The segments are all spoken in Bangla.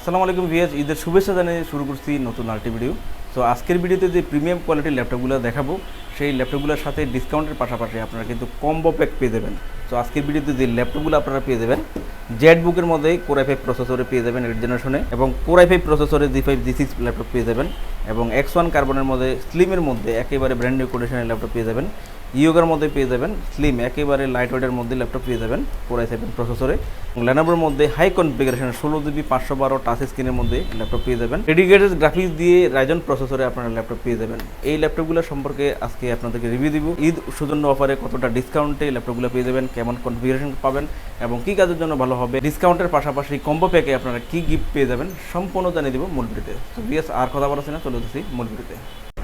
আসসালামু আলাইকুম ভিয়াজ ঈদের শুভেচ্ছা জানিয়ে শুরু করছি নতুন আরেকটি ভিডিও তো আজকের ভিডিওতে যে প্রিমিয়াম কোয়ালিটির ল্যাপটপগুলো দেখাবো, সেই ল্যাপটপগুলোর সাথে ডিসকাউন্টের পাশাপাশি আপনারা কিন্তু কম্বো প্যাক পেয়ে যাবেন। তো আজকের ভিডিওতে যে ল্যাপটপগুলো আপনারা পেয়ে যাবেন জেড বুকের মধ্যে কোরাই ফাইভ প্রসেসরে পেয়ে যাবেন এইট জেনারেশনে এবং কোরাই ফাইভ প্রসেসরে G five G six laptop পেয়ে যাবেন, এবং এক্স ওয়ান কার্বনের মধ্যে স্লিমের মধ্যে একেবারে ব্র্যান্ড নিউ কন্ডিশনের ল্যাপটপ পেয়ে যাবেন। ইয়োগার মধ্যে পেয়ে যাবেন স্লিম একেবারে লাইট ওয়েটের মধ্যে ল্যাপটপ পেয়ে যাবেন কোরাই সেভেন প্রসেসরে ল্যানোভোর মধ্যে হাই কনফিগারেশন ষোলো জিবি পাঁচশো বারো টাচ স্ক্রিনের মধ্যে ল্যাপটপ পেয়ে যাবেন। ডেডিকেটেড গ্রাফিক্স দিয়ে রাইজন প্রসেসরে আপনারা ল্যাপটপ পেয়ে যাবেন। এই ল্যাপটপগুলো সম্পর্কে আজকে আপনাদেরকে রিভিউ দিব। ঈদ সৌজন্য অফারে কতটা ডিসকাউন্টে ল্যাপটপগুলো পেয়ে যাবেন, কেমন কনফিগারেশন পাবেন, এবং কী কাজের জন্য ভালো হবে। ডিসকাউন্টের পাশাপাশি কম্বো প্যাকে আপনারা কী গিফট পেয়ে যাবেন, সম্পূর্ণ জানিয়ে দেবো মূল ভিডিওতে তো বিএস আর কথা বলাছি না, চলে যেতেছি মূল ভিডিওতে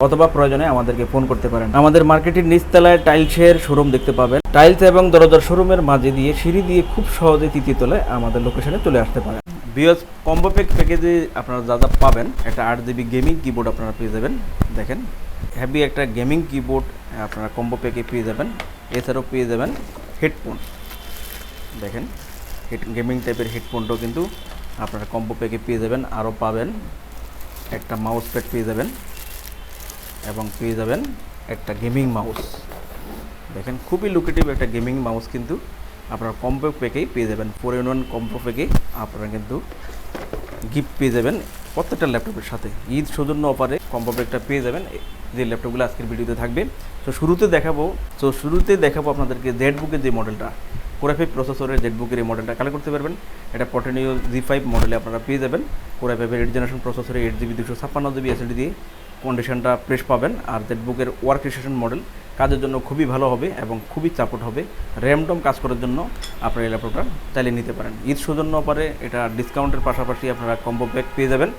অথবা প্রয়োজনে আমাদেরকে ফোন করতে পারেন। আমাদের মার্কেটের নিচতলায় টাইলসের শোরুম দেখতে পাবেন। টাইলস এবং দরজার শোরুমের মাঝে দিয়ে সিঁড়ি দিয়ে খুব সহজে তৃতীয় তলায় আমাদের লোকেশনে চলে আসতে পারেন। বিয়স কম্বো প্যাক প্যাকেজে আপনারা যা যা পাবেন, একটা আট জিবি গেমিং কিবোর্ড আপনারা পেয়ে যাবেন। দেখেন হ্যাভি একটা গেমিং কিবোর্ড আপনারা কম্বো প্যাকে পেয়ে যাবেন। এছাড়াও পেয়ে যাবেন হেডফোন দেখেন হেড গেমিং টাইপের হেডফোনটাও কিন্তু আপনারা কম্বো প্যাকে পেয়ে যাবেন। আরও পাবেন, একটা মাউস প্যাড পেয়ে যাবেন। এবং পেয়ে যাবেন একটা গেমিং মাউস। দেখেন, খুবই লুকেটিভ একটা গেমিং মাউস কিন্তু আপনারা কম্পো প্যাকেই পেয়ে যাবেন। ফোর ইন ওয়ান কম্পো প্যাকেই আপনারা কিন্তু গিফট পেয়ে যাবেন প্রত্যেকটা ল্যাপটপের সাথে। ঈদ সৌজন্য অফারে কম্পো প্যাকটা পেয়ে যাবেন। যে ল্যাপটপগুলো আজকের ভিডিওতে থাকবে। তো শুরুতে দেখাবো, তো শুরুতে দেখাবো আপনাদেরকে জেড বুকের যে মডেলটা কোরাই ফাইভ প্রসেসরের জেড বুকের এই মডেলটা কালেক্ট করতে পারবেন। এটা পটেনিও জি ফাইভ মডেলে আপনারা পেয়ে যাবেন। কোরাই ফাইভের এইট জেনারেশন প্রসেসরে এইট জিবি দুশো ছাপ্পান্ন জিবি এসএসডি দিয়ে। কন্ডিশনটা ফ্রেশ পাবেন আর বুকের ওয়ার্ক স্টেশন মডেল কাজের জন্য খুবই ভালো হবে এবং খুবই চাপট হবে। র্যামডম কাজ করার জন্য আপনারা এই ল্যাপটপটা চালিয়ে নিতে পারেন। ঈদ সৌজন্য পারে এটা ডিসকাউন্টের পাশাপাশি আপনারা কম্বো ব্যাক পেয়ে যাবেন।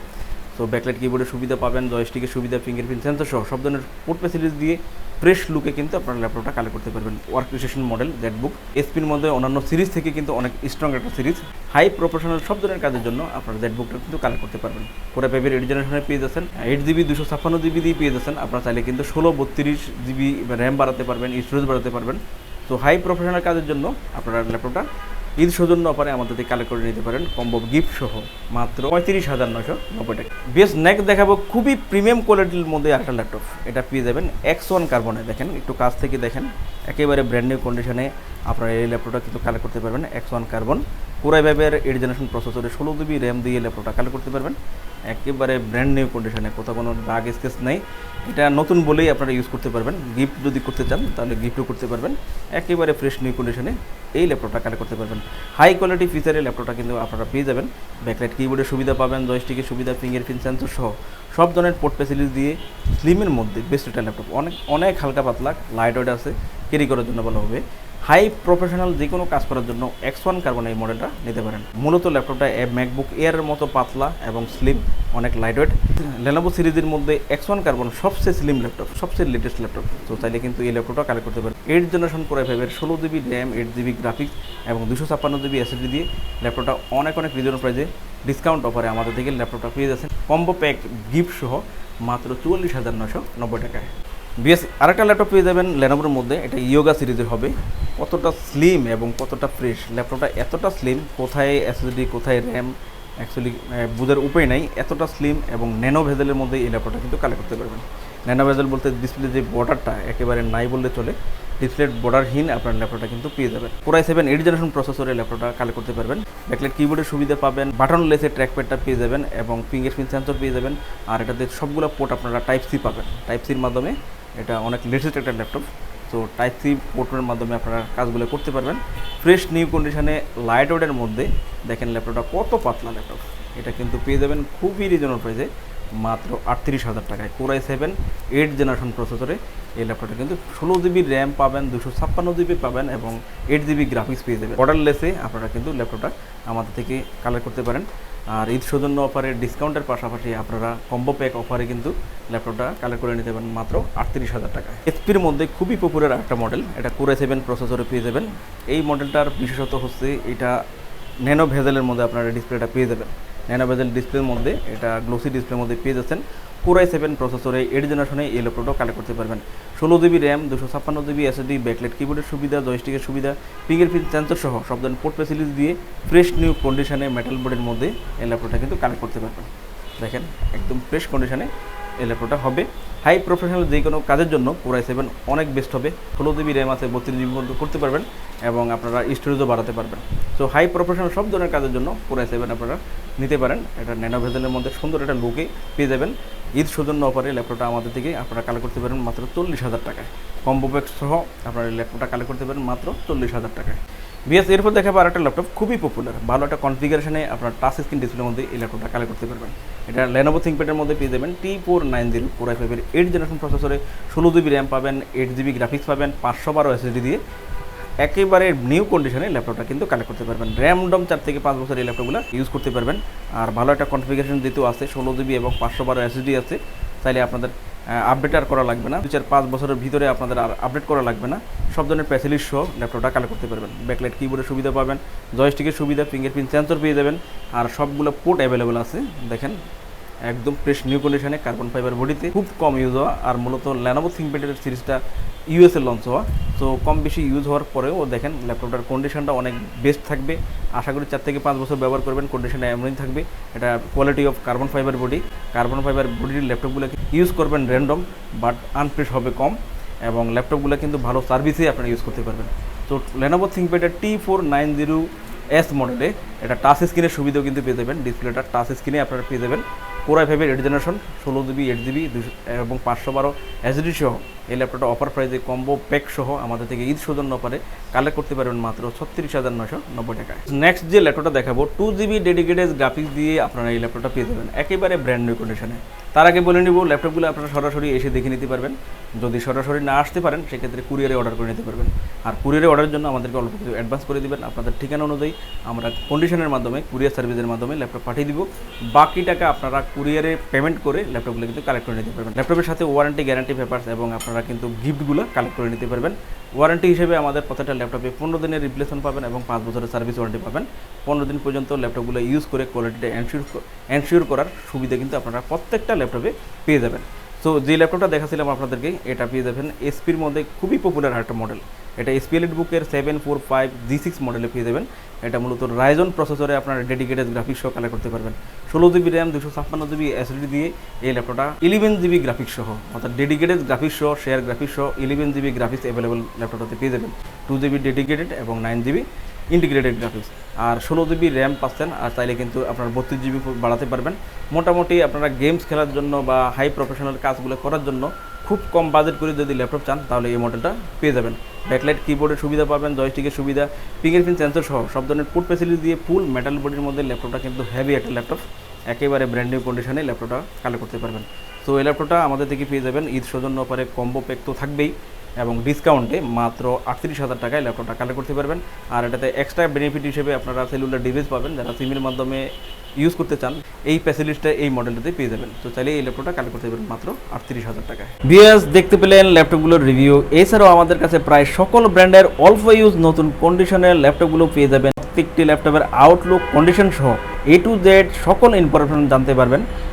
তো ব্যাকলাইট কিবোর্ডের সুবিধা পাবেন জয়স্টিকের সুবিধা ফিঙ্গারপ্রিন্ট সেন্সর সহ সব ধরনের পোর্ট ফেসিলিটিস দিয়ে ফ্রেশ লুকে কিন্তু আপনারা ল্যাপটপটা কালেক্ট করতে পারবেন। ওয়ার্ক স্টেশন মডেল জেটবুক এসপির মধ্যে অন্যান্য সিরিজ থেকে কিন্তু অনেক স্ট্রং একটা সিরিজ হাই প্রফেশনাল সব ধরনের কাজের জন্য আপনারা জেটবুকটা কিন্তু কালেক্ট করতে পারবেন। করে পেপের এইট জেনারেশনে পেয়ে যাচ্ছেন এইট জিবি দুশো ছাপ্পান্ন জিবি দিয়ে পেয়ে যাচ্ছেন। আপনারা চাইলে কিন্তু ষোলো বত্রিশ জিবি র্যাম বাড়াতে পারবেন স্টোরেজ বাড়াতে পারবেন। তো হাই প্রফেশনাল কাজের জন্য আপনারা ল্যাপটপটা ঈদ সৌজন্য অফারে আমাদের কালেক্ট করে নিতে পারেন কম্বো গিফট সহ মাত্র পঁয়ত্রিশ হাজার নশো নব্বই টাকা। বেশ নেক দেখাবো খুবই প্রিমিয়াম কোয়ালিটির মধ্যে একটা ল্যাপটপ এটা পেয়ে যাবেন এক্স ওয়ান কার্বনে দেখেন, একটু কাছ থেকে দেখেন, একেবারে ব্র্যান্ড নিউ কন্ডিশনে আপনারা এই ল্যাপটপটা কিন্তু কালেক্ট করতে পারবেন X one carbon core i ভাইবের eight generation প্রসেসরে ষোলো জিবি র্যাম দিয়ে ল্যাপটপটা কালেক্ট করতে পারবেন। একেবারে ব্র্যান্ড নিউ কন্ডিশনে কোথাও কোনো দাগ স্কেচ নেই। এটা নতুন বলেই আপনারা ইউজ করতে পারবেন। গিফট যদি করতে চান, তাহলে গিফটও করতে পারবেন। একেবারে ফ্রেশ নিউ কন্ডিশনে এই ল্যাপটপটা কালেক্ট করতে পারবেন। হাই কোয়ালিটি ফিচারের ল্যাপটপটা কিন্তু আপনারা পেয়ে যাবেন। ব্যাকলাইট কিবোর্ডের সুবিধা পাবেন জয়স্টিকের সুবিধা ফিঙ্গারপ্রিন্ট সেন্সর সহ সব ধরনের পোর্ট ফেসিলিটি দিয়ে স্লিমের মধ্যে বেস্ট একটা ল্যাপটপ। অনেক অনেক হালকা পাতলা লাইট ওয়েট আছে ক্যারি করার জন্য ভালো হবে। হাই প্রফেশনাল যে কোনো কাজ করার জন্য এক্স ওয়ান কার্বন এই মডেলটা নিতে পারেন। মূলত ল্যাপটপটা ম্যাকবুক এয়ারের মতো পাতলা এবং স্লিম অনেক লাইট ওয়েট লেনোভো সিরিজের মধ্যে এক্স ওয়ান কার্বন সবচেয়ে স্লিম ল্যাপটপ, সবচেয়ে লেটেস্ট ল্যাপটপ। তো চাইলে কিন্তু এই ল্যাপটপটা কালেক্ট করতে পারেন। এইট জেনারেশন করে ফাইভের ষোলো GB RAM eight GB graphics এবং দুশো ছাপ্পান্ন জিবি এসএসডি দিয়ে ল্যাপটপটা অনেক অনেক রিজনেবল প্রাইজে ডিসকাউন্ট অফারে আমাদের থেকে ল্যাপটপটা পেয়ে যাচ্ছেন। কম্বো প্যাক গিফট সহ মাত্র চুয়াল্লিশ হাজার নশো নব্বই টাকায়। বিএস, আরেকটা ল্যাপটপ পেয়ে যাবেন লেনোভোর মধ্যে, এটা ইয়োগা সিরিজের হবে। কতটা স্লিম এবং কতটা ফ্রেশ ল্যাপটপটা এতটা স্লিম কোথায় এসএসডি কোথায় র্যাম অ্যাকচুয়ালি বুঝার উপায় নাই। এতটা স্লিম এবং ন্যানো ভেজেলের মধ্যে এই ল্যাপটপটা কিন্তু কালেক্ট করতে পারবেন। ন্যানো ভেজেল বলতে ডিসপ্লে যে বর্ডারটা একেবারে নাই বললে চলে। ডিসপ্লের বর্ডারহীন আপনার ল্যাপটপটা কিন্তু পেয়ে যাবেন। Core i seven eight generation প্রসেসরে ল্যাপটপটা কালেক্ট করতে পারবেন। ব্যাকলাইট কিবোর্ডের সুবিধা পাবেন। বাটন লেসের ট্র্যাকপ্যাডটা পেয়ে যাবেন এবং ফিঙ্গারপ্রিন্ট সেন্সর পেয়ে যাবেন। আর এটাতে সবগুলো পোর্ট আপনারা টাইপ সি পাবেন। টাইপ সির মাধ্যমে এটা অনেক লেটেস্ট একটা ল্যাপটপ তো টাইপ সি পোর্টের মাধ্যমে আপনারা কাজগুলো করতে পারবেন। ফ্রেশ নিউ কন্ডিশনে লাইট ওয়েটের মধ্যে দেখেন ল্যাপটপটা কত পাতলা ল্যাপটপ এটা কিন্তু পেয়ে যাবেন খুবই রিজনেবল প্রাইসে মাত্র আটত্রিশ হাজার টাকায়। Core i seven eight generation প্রসেসরে এই ল্যাপটপটা কিন্তু ষোলো জিবি র্যাম পাবেন, দুশো ছাপ্পান্ন জিবি পাবেন এবং এইট জিবি গ্রাফিক্স পেয়ে যাবেন। অর্ডার লেসে আপনারা কিন্তু ল্যাপটপটা আমাদের থেকে কালেক্ট করতে পারেন। আর ঈদ সৌজন্য অফারে ডিসকাউন্টের পাশাপাশি আপনারা কম্বো প্যাক অফারে কিন্তু ল্যাপটপটা কালেক্ট করে নিতে পারেন মাত্র আটত্রিশ হাজার টাকা। এসপির মধ্যে খুবই পপুলার একটা মডেল এটা কোরে সেভেন প্রসেসরে পেয়ে যাবেন। এই মডেলটার বিশেষত হচ্ছে এটা ন্যানো ভেজেলের মধ্যে আপনারা ডিসপ্লেটা পেয়ে যাবেন। ন্যানো ভেজেল ডিসপ্লের মধ্যে, এটা গ্লোসি ডিসপ্লের মধ্যে পেয়ে যাচ্ছেন। কোরাই সেভেন প্রসেসরে এইট জেনারেশনে এই ল্যাপটপটা কালেক্ট করতে পারবেন। ষোলো জিবি র্যাম, দুশো ছাপ্পান্ন জিবি এসএসডি ব্যাকলেট কিবোর্ডের সুবিধা জয়স্টিকের সুবিধা ফিঙ্গার প্রিন্ট সেন্সর সহ সব ধরনের পোর্ট ফেসিলিটি দিয়ে ফ্রেশ নিউ কন্ডিশনে মেটাল বোর্ডের মধ্যে এই ল্যাপটপটা কিন্তু কালেক্ট করতে পারবেন। দেখেন, একদম ফ্রেশ কন্ডিশনে এই ল্যাপটপটা হবে। হাই প্রফেশনাল যে কোনো কাজের জন্য কোরাই সেভেন অনেক বেস্ট হবে। ষোলো জিবি র্যাম আছে, বত্রিশ জিবি পর্যন্ত করতে পারবেন এবং আপনারা স্টোরেজও বাড়াতে পারবেন। সো হাই প্রফেশনাল সব ধরনের কাজের জন্য কোরাই সেভেন আপনারা নিতে পারেন। এটা ন্যানো ভেজেলের মধ্যে সুন্দর একটা লুকে পেয়ে যাবেন। ঈদ সৌজন্য অফারে ল্যাপটপটা আমাদের থেকে আপনারা কালেক্ট করতে পারেন মাত্র চল্লিশ হাজার টাকায়। কম্বো প্যাক সহ আপনারা ল্যাপটপটা কালেক্ট করতে পারেন মাত্র চল্লিশ হাজার টাকায়। বিএস এরপর দেখাবো আর একটা ল্যাপটপ খুবই পপুলার ভালো একটা কনফিগারেশনে আপনার টাচ স্ক্রিন ডিসপ্লের মধ্যে এই ল্যাপটপটা কালেক্ট করতে পারবেন। এটা লেনোভো থিঙ্কপ্যাডের মধ্যে পেয়ে যাবেন T four nine zero four i ফাইভের এইট জেনারেশন প্রসেসরে ষোলো জিবি র্যাম পাবেন এইট জিবি গ্রাফিক্স পাবেন, পাঁচশো বারো এসএসডি দিয়ে একেবারে নিউ কন্ডিশনে ল্যাপটপটা কিন্তু কালেক্ট করতে পারবেন। র্যামডম চার থেকে পাঁচ বছর এই ল্যাপটপগুলো ইউজ করতে পারবেন। আর ভালো একটা কনফিগারেশন যেহেতু আছে, ষোলো জিবি এবং পাঁচশো বারো এসএসডি আছে চাইলে আপনাদের আপডেট আর করা লাগবে না। দু চার পাঁচ বছরের ভিতরে আপনাদের আর আপডেট করা লাগবে না। সব ধরনের ফ্যাসিলিটি সহ ল্যাপটপটা কালেক্ট করতে পারবেন। ব্যাকলাইট কিবোর্ডের সুবিধা পাবেন জয়স্টিকের সুবিধা ফিঙ্গারপ্রিন্ট সেন্সর পেয়ে যাবেন, আর সবগুলো পোর্ট অ্যাভেলেবেল আছে। দেখেন, একদম ফ্রেশ নিউ কন্ডিশনে কার্বন ফাইবার বডিতে। খুব কম ইউজ হওয়া, আর মূলত ল্যানোভো থিঙ্কপ্যাডের সিরিজটা ইউএসএ লঞ্চ হওয়া। তো কম বেশি ইউজ হওয়ার পরেও দেখেন ল্যাপটপটার কন্ডিশনটা অনেক বেস্ট থাকবে। আশা করি চার থেকে পাঁচ বছর ব্যবহার করবেন কন্ডিশনটা এমনই থাকবে। এটা quality of carbon fibre body carbon fibre বডির ল্যাপটপগুলোকে ইউজ করবেন র্যান্ডম বাট আনপ্রেস হবে কম, এবং ল্যাপটপগুলো কিন্তু ভালো সার্ভিসেই আপনারা ইউজ করতে পারবেন। তো Lenovo থিঙ্কপ্যাডের T four nine zero S মডেলে এটা টাচ স্ক্রিনের সুবিধাও কিন্তু পেয়ে যাবেন। ডিসপ্লেটা টাচ স্ক্রিনে আপনারা পেয়ে যাবেন। কোরাই ফাইভের এইট জেনারেশন ষোলো জিবি এইট জিবি এবং পাঁচশো বারো এসডি সহ এই ল্যাপটপটা অফার প্রাইজে কম্বো প্যাক সহ আমাদের থেকে ঈদ সৌজন্য অফারে কালেক্ট করতে পারবেন মাত্র ছত্রিশ হাজার নশো নব্বই টাকায়। নেক্সট যে ল্যাপটপটা দেখাবো টু জিবি ডেডিকেটেড গ্রাফিক্স দিয়ে আপনারা এই ল্যাপটপটা পেয়ে যাবেন। একেবারে ব্র্যান্ড নিউ কন্ডিশনে তার আগে বলে নিব ল্যাপটপগুলো আপনারা সরাসরি এসে দেখে নিতে পারবেন। যদি সরাসরি না আসতে পারেন, সেক্ষেত্রে কুরিয়ারে অর্ডার করে নিতে পারবেন। আর কুরিয়ারে অর্ডারের জন্য আমাদেরকে অল্প কিছু অ্যাডভান্স করে দিবেন। আপনাদের ঠিকানা অনুযায়ী আমরা কন্ডিশনের মাধ্যমে কুরিয়ার সার্ভিসের মাধ্যমে ল্যাপটপ পাঠিয়ে দিব। বাকি টাকা আপনারা কুরিয়ারে পেমেন্ট করে ল্যাপটপগুলো কিন্তু কালেক্ট করে নিতে পারবেন। ল্যাপটপের সাথে ওয়ারেন্টি গ্যারান্টি পেপারস এবং আপনারা কিন্তু গিফটগুলো কালেক্ট করে নিতে পারবেন। ওয়ারেন্টি হিসেবে আমাদের প্রত্যেকটা ল্যাপটপে পনেরো দিনের রিপ্লেসমেন্ট পাবেন এবং পাঁচ বছরের সার্ভিস ওয়ারেন্টি পাবেন। পনেরো দিন পর্যন্ত ল্যাপটপগুলো ইউজ করে কোয়ালিটিটা এনশিওর এনশিওর করার সুবিধা কিন্তু আপনারা প্রত্যেকটা ল্যাপটপে পেয়ে যাবেন। তো যে ল্যাপটপটা দেখাছিলাম আপনাদেরকে, এটা পেয়ে যাবেন এসপির মধ্যে খুবই পপুলার একটা মডেল এটা এসপিএলিট বুকের seven four five G six মডেলে পেয়ে যাবেন। এটা মূলত রাইজন প্রসেসরে আপনার ডেডিকেটেড গ্রাফিক্স সহ কালেক্ট করতে পারবেন। ষোলো জিবি র্যাম দুশো ছাপ্পান্ন জিবি এসএসডি দিয়ে এই ল্যাপটপটা ইলেভেন জিবি গ্রাফিক্স সহ, অর্থাৎ ডেডিকেটেড গ্রাফিক্স সহ শেয়ার গ্রাফিক্স সহ ইলেভেন জিবি গ্রাফিক্স অ্যাভেলেবল ল্যাপটপটাতে পেয়ে যাবেন। টু জিবি ডেডিকেটেড এবং নাইন জিবি ইন্টিগ্রেটেড গ্রাফিক্স আর ষোলো জিবি র্যাম পাচ্ছেন, আর চাইলে কিন্তু আপনার বত্রিশ জিবি বাড়াতে পারবেন। মোটামুটি আপনারা গেমস খেলার জন্য বা হাই প্রফেশনাল কাজগুলো করার জন্য খুব কম বাজেট করে যদি ল্যাপটপ চান, তাহলে এই মডেলটা পেয়ে যাবেন। ব্যাকলাইট কিবোর্ডের সুবিধা পাবেন জয়স্টিকের সুবিধা ফিঙ্গারপ্রিন্ট সেন্সর সহ সব ধরনের ফুড ফেসিলিটি দিয়ে ফুল মেটাল বডির মধ্যে ল্যাপটপটা কিন্তু হ্যাভি একটা ল্যাপটপ একেবারে ব্র্যান্ড নিউ কন্ডিশনে ল্যাপটপটা কালেক্ট করতে পারবেন। তো এই ল্যাপটপটা আমাদের থেকে পেয়ে যাবেন। ঈদ সৌজন্য অফারে কম্বো প্যাক তো থাকবেই। এবং ডিসকাউন্টে মাত্র আটত্রিশ হাজার টাকায় ল্যাপটপটা কালেক্ট করতে পারবেন। আর এটাতে এক্সট্রা বেনিফিট হিসেবে আপনারা সেলুলার ডিভাইস পাবেন, যারা সিমের মাধ্যমে ইউজ করতে চান, এই ফ্যাসিলিটিটা এই মডেলটাতে পেয়ে যাবেন। তো চাইলে এই ল্যাপটপটা কালেক্ট করতে পারবেন মাত্র আটত্রিশ হাজার টাকায়। বিএস দেখতে পেলেন ল্যাপটপগুলোর রিভিউ এছাড়াও আমাদের কাছে প্রায় সকল ব্র্যান্ডের অল্প ইউজ নতুন কন্ডিশনের ল্যাপটপগুলো পেয়ে যাবেন। প্রত্যেকটি ল্যাপটপের আউটলুক কন্ডিশন সহ এ টু জেড সকল ইনফরমেশন জানতে পারবেন।